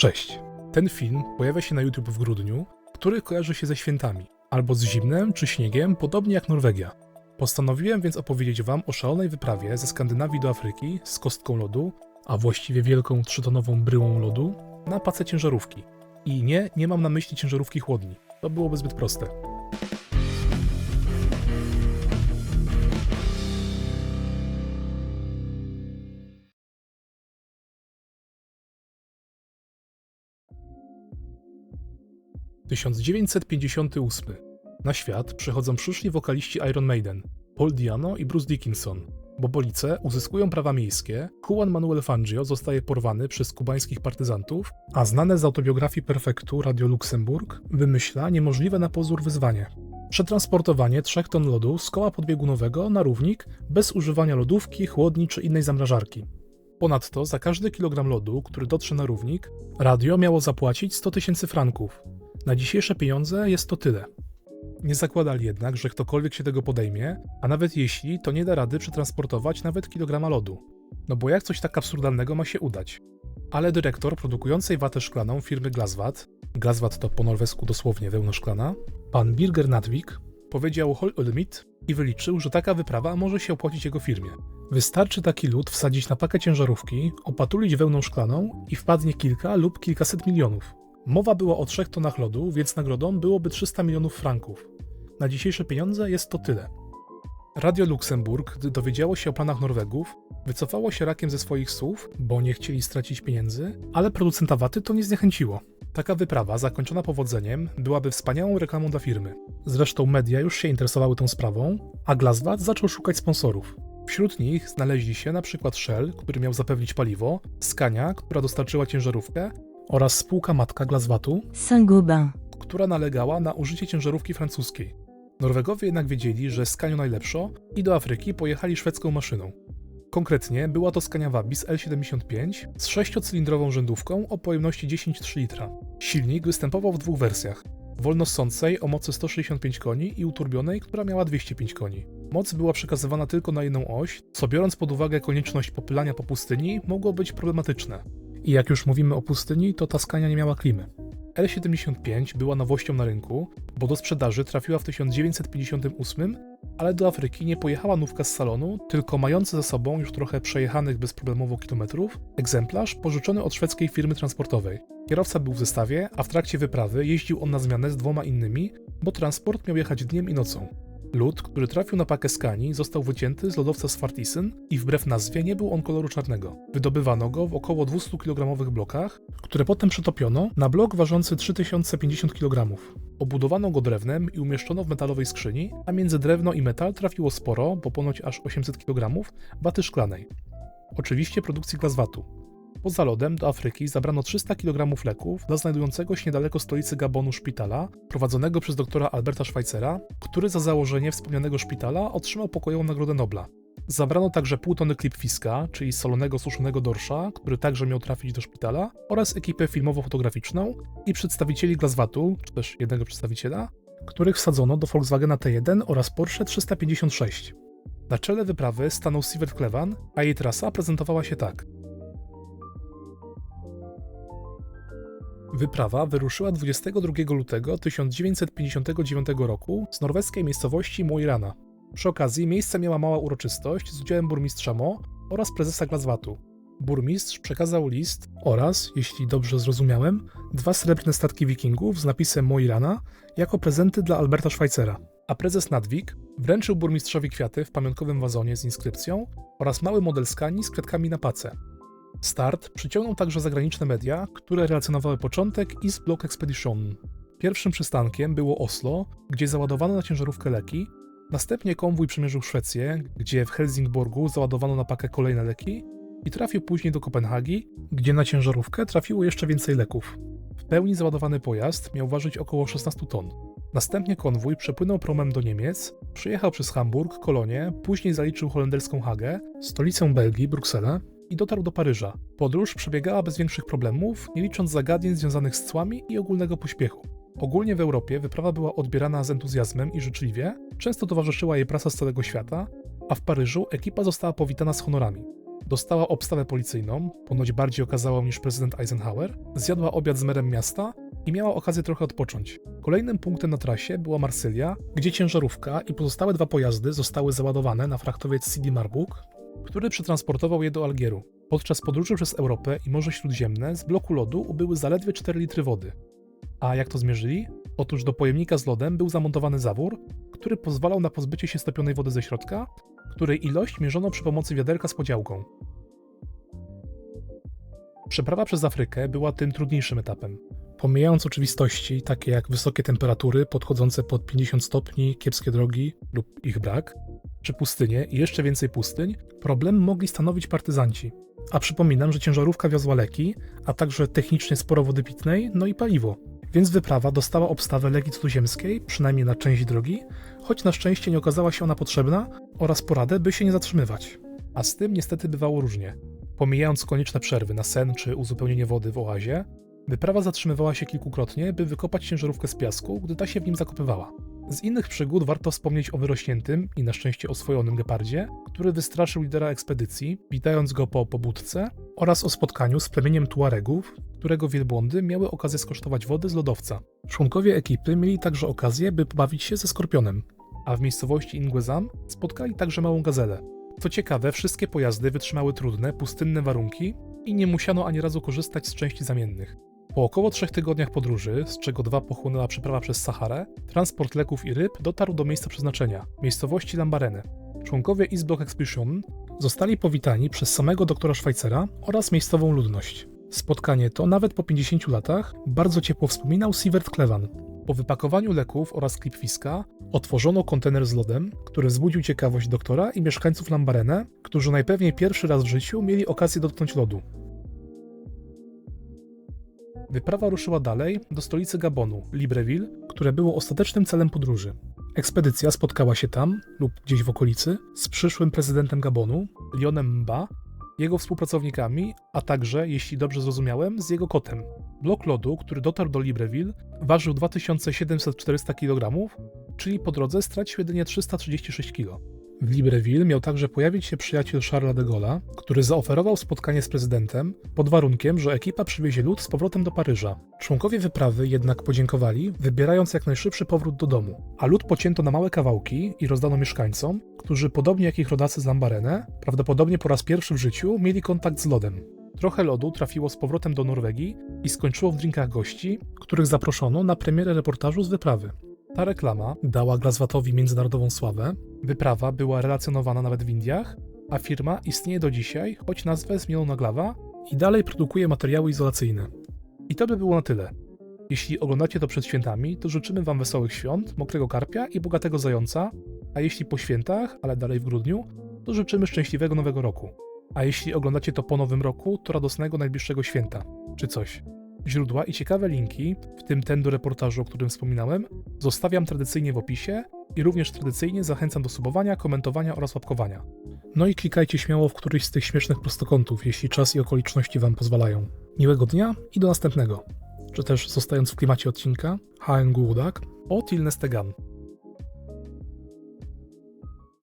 Cześć. Ten film pojawia się na YouTube w grudniu, który kojarzy się ze świętami, albo z zimnem czy śniegiem, podobnie jak Norwegia. Postanowiłem więc opowiedzieć Wam o szalonej wyprawie ze Skandynawii do Afryki z kostką lodu, a właściwie wielką trzytonową bryłą lodu, na pace ciężarówki. I nie, nie mam na myśli ciężarówki chłodni. To byłoby zbyt proste. Tysiąc dziewięćset pięćdziesiąty ósmy. Na świat przychodzą przyszli wokaliści Iron Maiden, Paul Diano i Bruce Dickinson. Bobolice uzyskują prawa miejskie, Juan Manuel Fangio zostaje porwany przez kubańskich partyzantów, a znane z autobiografii Perfektu Radio Luxemburg wymyśla niemożliwe na pozór wyzwanie. Przetransportowanie 3 ton lodu z koła podbiegunowego na równik bez używania lodówki, chłodni czy innej zamrażarki. Ponadto za każdy kilogram lodu, który dotrze na równik, radio miało zapłacić 100 tysięcy franków. Na dzisiejsze pieniądze jest to tyle. Nie zakładali jednak, że ktokolwiek się tego podejmie, a nawet jeśli, to nie da rady przetransportować nawet kilograma lodu. No bo jak coś tak absurdalnego ma się udać? Ale dyrektor produkującej watę szklaną firmy Glasvat, Glasvat to po norwesku dosłownie wełna szklana, pan Birger Nadvik, powiedział Hol Ulmit i wyliczył, że taka wyprawa może się opłacić jego firmie. Wystarczy taki lód wsadzić na pakę ciężarówki, opatulić wełną szklaną i wpadnie kilka lub kilkaset milionów. Mowa była o trzech tonach lodu, więc nagrodą byłoby 300 milionów franków. Na dzisiejsze pieniądze jest to tyle. Radio Luksemburg, gdy dowiedziało się o planach Norwegów, wycofało się rakiem ze swoich słów, bo nie chcieli stracić pieniędzy, ale producenta waty to nie zniechęciło. Taka wyprawa, zakończona powodzeniem, byłaby wspaniałą reklamą dla firmy. Zresztą media już się interesowały tą sprawą, a Glasvat zaczął szukać sponsorów. Wśród nich znaleźli się na przykład Shell, który miał zapewnić paliwo, Scania, która dostarczyła ciężarówkę oraz spółka matka Glasvatu, Saint-Gobain. która nalegała na użycie ciężarówki francuskiej. Norwegowie jednak wiedzieli, że Scanią najlepszo i do Afryki pojechali szwedzką maszyną. Konkretnie była to Scania Vabis L75 z sześciocylindrową rzędówką o pojemności 10,3 litra. Silnik występował w dwóch wersjach. Wolnossącej o mocy 165 koni i uturbionej, która miała 205 koni. Moc była przekazywana tylko na jedną oś, co biorąc pod uwagę konieczność popylania po pustyni, mogło być problematyczne. I jak już mówimy o pustyni, to ta Scania nie miała klimy. L75 była nowością na rynku, bo do sprzedaży trafiła w 1958, ale do Afryki nie pojechała nówka z salonu, tylko mający za sobą już trochę przejechanych bezproblemowo kilometrów egzemplarz pożyczony od szwedzkiej firmy transportowej. Kierowca był w zestawie, a w trakcie wyprawy jeździł on na zmianę z dwoma innymi, bo transport miał jechać dniem i nocą. Lód, który trafił na pakę Skani, został wycięty z lodowca Svartisen i wbrew nazwie nie był on koloru czarnego. Wydobywano go w około 200 kg blokach, które potem przetopiono na blok ważący 3050 kg. Obudowano go drewnem i umieszczono w metalowej skrzyni, a między drewno i metal trafiło sporo, bo ponoć aż 800 kg, waty szklanej. Oczywiście produkcji Glasvatu. Poza lodem do Afryki zabrano 300 kg leków dla znajdującego się niedaleko stolicy Gabonu szpitala, prowadzonego przez doktora Alberta Schweitzera, który za założenie wspomnianego szpitala otrzymał pokojową Nagrodę Nobla. Zabrano także pół tony klipfiska, czyli solonego suszonego dorsza, który także miał trafić do szpitala, oraz ekipę filmowo-fotograficzną i przedstawicieli Glasvatu, czy też jednego przedstawiciela, których wsadzono do Volkswagena T1 oraz Porsche 356. Na czele wyprawy stanął Sivert Klevan, a jej trasa prezentowała się tak. Wyprawa wyruszyła 22 lutego 1959 roku z norweskiej miejscowości Mo i Rana. Przy okazji miejsce miała mała uroczystość z udziałem burmistrza Mo oraz prezesa Glasvatu. Burmistrz przekazał list oraz, jeśli dobrze zrozumiałem, dwa srebrne statki wikingów z napisem Mo i Rana jako prezenty dla Alberta Schweitzera. A prezes Nadwik wręczył burmistrzowi kwiaty w pamiątkowym wazonie z inskrypcją oraz mały model skani z kwiatkami na pace. Start przyciągnął także zagraniczne media, które relacjonowały początek East Block Expedition. Pierwszym przystankiem było Oslo, gdzie załadowano na ciężarówkę leki, następnie konwój przemierzył Szwecję, gdzie w Helsingborgu załadowano na pakę kolejne leki i trafił później do Kopenhagi, gdzie na ciężarówkę trafiło jeszcze więcej leków. W pełni załadowany pojazd miał ważyć około 16 ton. Następnie konwój przepłynął promem do Niemiec, przejechał przez Hamburg, Kolonię, później zaliczył holenderską Hagę, stolicę Belgii, Brukselę, i dotarł do Paryża. Podróż przebiegała bez większych problemów, nie licząc zagadnień związanych z cłami i ogólnego pośpiechu. Ogólnie w Europie wyprawa była odbierana z entuzjazmem i życzliwie, często towarzyszyła jej prasa z całego świata, a w Paryżu ekipa została powitana z honorami. dostała obstawę policyjną, ponoć bardziej okazałą niż prezydent Eisenhower, zjadła obiad z merem miasta i miała okazję trochę odpocząć. Kolejnym punktem na trasie była Marsylia, gdzie ciężarówka i pozostałe dwa pojazdy zostały załadowane na frachtowiec CD Marbuk, który przetransportował je do Algieru. Podczas podróży przez Europę i Morze Śródziemne z bloku lodu ubyły zaledwie 4 litry wody. A jak to zmierzyli? Otóż do pojemnika z lodem był zamontowany zawór, który pozwalał na pozbycie się stopionej wody ze środka, której ilość mierzono przy pomocy wiaderka z podziałką. Przeprawa przez Afrykę była tym trudniejszym etapem. Pomijając oczywistości, takie jak wysokie temperatury podchodzące pod 50 stopni, kiepskie drogi lub ich brak, czy pustynie i jeszcze więcej pustyń, problem mogli stanowić partyzanci. A przypominam, że ciężarówka wiozła leki, a także technicznie sporo wody pitnej, no i paliwo. Więc wyprawa dostała obstawę legi cudzoziemskiej, przynajmniej na część drogi, choć na szczęście nie okazała się ona potrzebna, oraz poradę, by się nie zatrzymywać. A z tym niestety bywało różnie. Pomijając konieczne przerwy na sen czy uzupełnienie wody w oazie, wyprawa zatrzymywała się kilkukrotnie, by wykopać ciężarówkę z piasku, gdy ta się w nim zakopywała. Z innych przygód warto wspomnieć o wyrośniętym i na szczęście oswojonym gepardzie, który wystraszył lidera ekspedycji, witając go po pobudce, oraz o spotkaniu z plemieniem Tuaregów, którego wielbłądy miały okazję skosztować wody z lodowca. Członkowie ekipy mieli także okazję, by pobawić się ze skorpionem, a w miejscowości Inguezam spotkali także małą gazelę. Co ciekawe, wszystkie pojazdy wytrzymały trudne, pustynne warunki i nie musiano ani razu korzystać z części zamiennych. Po około trzech tygodniach podróży, z czego dwa pochłonęła przeprawa przez Saharę, transport leków i ryb dotarł do miejsca przeznaczenia, miejscowości Lambarene. Członkowie Eastblock Expedition zostali powitani przez samego doktora Schweizera oraz miejscową ludność. Spotkanie to, nawet po 50 latach, bardzo ciepło wspominał Sievert Klevan. Po wypakowaniu leków oraz klipwiska otworzono kontener z lodem, który wzbudził ciekawość doktora i mieszkańców Lambarene, którzy najpewniej pierwszy raz w życiu mieli okazję dotknąć lodu. Wyprawa ruszyła dalej do stolicy Gabonu, Libreville, które było ostatecznym celem podróży. Ekspedycja spotkała się tam, lub gdzieś w okolicy, z przyszłym prezydentem Gabonu, Lionem Mba, jego współpracownikami, a także, jeśli dobrze zrozumiałem, z jego kotem. Blok lodu, który dotarł do Libreville, ważył 2700-400 kg, czyli po drodze stracił jedynie 336 kg. W Libreville miał także pojawić się przyjaciel Charlesa de Gaulle'a, który zaoferował spotkanie z prezydentem pod warunkiem, że ekipa przywiezie lód z powrotem do Paryża. Członkowie wyprawy jednak podziękowali, wybierając jak najszybszy powrót do domu, a lód pocięto na małe kawałki i rozdano mieszkańcom, którzy podobnie jak ich rodacy z Lambarene, prawdopodobnie po raz pierwszy w życiu mieli kontakt z lodem. Trochę lodu trafiło z powrotem do Norwegii i skończyło w drinkach gości, których zaproszono na premierę reportażu z wyprawy. Ta reklama dała Glazwatowi międzynarodową sławę, wyprawa była relacjonowana nawet w Indiach, a firma istnieje do dzisiaj, choć nazwę zmieniono na Glawa i dalej produkuje materiały izolacyjne. I to by było na tyle. Jeśli oglądacie to przed świętami, to życzymy Wam wesołych świąt, mokrego karpia i bogatego zająca, a jeśli po świętach, ale dalej w grudniu, to życzymy szczęśliwego nowego roku. A jeśli oglądacie to po nowym roku, to radosnego najbliższego święta, czy coś. Źródła i ciekawe linki, w tym ten do reportażu, o którym wspominałem, zostawiam tradycyjnie w opisie i również tradycyjnie zachęcam do subowania, komentowania oraz łapkowania. No i klikajcie śmiało w któryś z tych śmiesznych prostokątów, jeśli czas i okoliczności Wam pozwalają. Miłego dnia i do następnego. Czy też zostając w klimacie odcinka, HN Głudak o Tilnestegan.